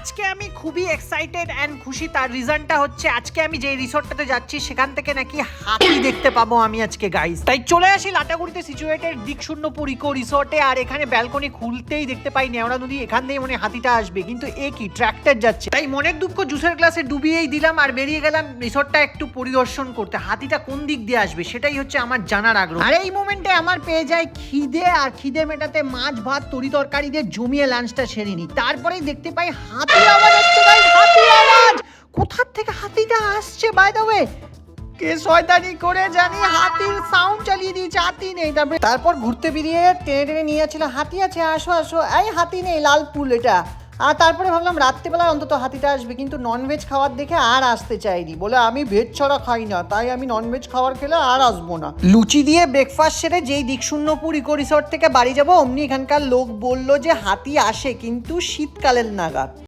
আজকে আমি খুবই এক্সাইটেড অ্যান্ড খুশি। তার রিজনটা হচ্ছে, আজকে আমি যে রিসর্টটাতে যাচ্ছি, সেখান থেকে নাকি হাতি দেখতে পাবো আমি আজকে গাইস তাই চলে আসি লাটাগুড়িতে সিচুয়েটেড দিক শূন্যপুর ইকো রিসর্টে আর এখানে ব্যালকনি খুলতেই দেখতে পাই নেওড়া নদী। এখান থেকে মনে হাতিটা আসবে, কিন্তু এ কি ট্র্যাক্টর যাচ্ছে। তাই মনের দুঃখ জুসের গ্লাসে ডুবিয়েই দিলাম আর বেরিয়ে গেলাম রিসর্টটা একটু পরিদর্শন করতে। হাতিটা কোন দিক দিয়ে আসবে, সেটাই হচ্ছে আমার জানার আগ্রহ। আর এই মোমেন্টে আমার পেয়ে যায় খিদে, আর খিদে মেটাতে মাছ, ভাত, তরি তরকারি দিয়ে জমিয়ে লাঞ্চটা সেরে নিই। তারপরেই দেখতে পাই হাতির আওয়াজ আসছে guys, হাতির আওয়াজ। কোথার থেকে হাতিটা আসছে বাই দ্য ওয়ে কে শয়তানি করে জানি হাতির সাউন্ড চালিয়ে দিয়েছে হাতি নেই। তারপরে তারপর ঘুরতে বেরিয়ে টেনে টেনে নিয়ে যাচ্ছিল হাতি আছে আসো আসো। এই হাতি নেই লাল পুল এটা। আর তারপরে ভাবলাম রাত্রেবেলা অন্তত হাতিটা আসবে কিন্তু ননভেজ খাওয়ার দেখে আর আসতে চাইনি। বলে আমি ভেজ ছাড়া খাই না তাই আমি ননভেজ খাবার খেলে আর আসব না। লুচি দিয়ে ব্রেকফাস্ট সেরে যেই দিকশূন্যপুর ইকো রিসর্ট থেকে বাড়ি যাব অমনি এখানকার লোক বলল যে হাতি আসে কিন্তু শীতকালের নাগাদ।